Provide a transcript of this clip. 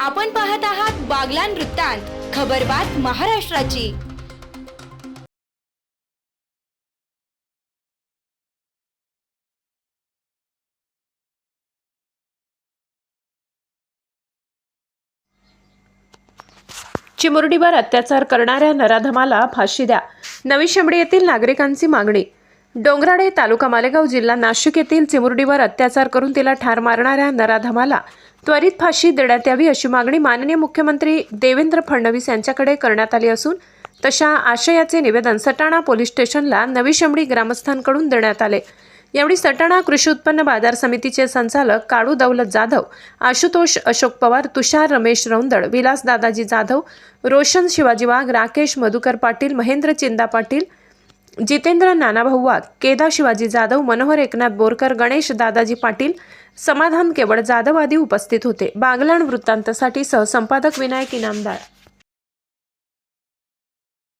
आपण पाहत आहात बागलान वृत्तांत खबरबात महाराष्ट्राची. चिमुरडीवर अत्याचार करणाऱ्या नराधमाला फाशी द्या. नवी शमडी येथील नागरिकांची मागणी. डोंगराडे तालुका मालेगाव जिल्हा नाशिक येथील चिमुरडीवर अत्याचार करून तिला ठार मारणाऱ्या नराधमाला त्वरित फाशी देण्यात यावी अशी मागणी माननीय मुख्यमंत्री देवेंद्र फडणवीस यांच्याकडे करण्यात आली असून तशा आशयाचे निवेदन सटाणा पोलीस स्टेशनला नवी शमडी ग्रामस्थांकडून देण्यात आले. यावेळी सटाणा कृषी उत्पन्न बाजार समितीचे संचालक काळू दौलत जाधव आशुतोष अशोक पवार तुषार रमेश रौंदड विलास दादाजी जाधव रोशन शिवाजी वाघ राकेश मधुकर पाटील महेंद्र चिंदा पाटील जितेंद्र नानाभाऊ वाघ केदार शिवाजी जाधव मनोहर एकनाथ बोरकर गणेश दादाजी पाटील समाधान केवळ जाधव आदी उपस्थित होते. बागलाण वृत्तांतसाठी सहसंपादक विनायक इनामदार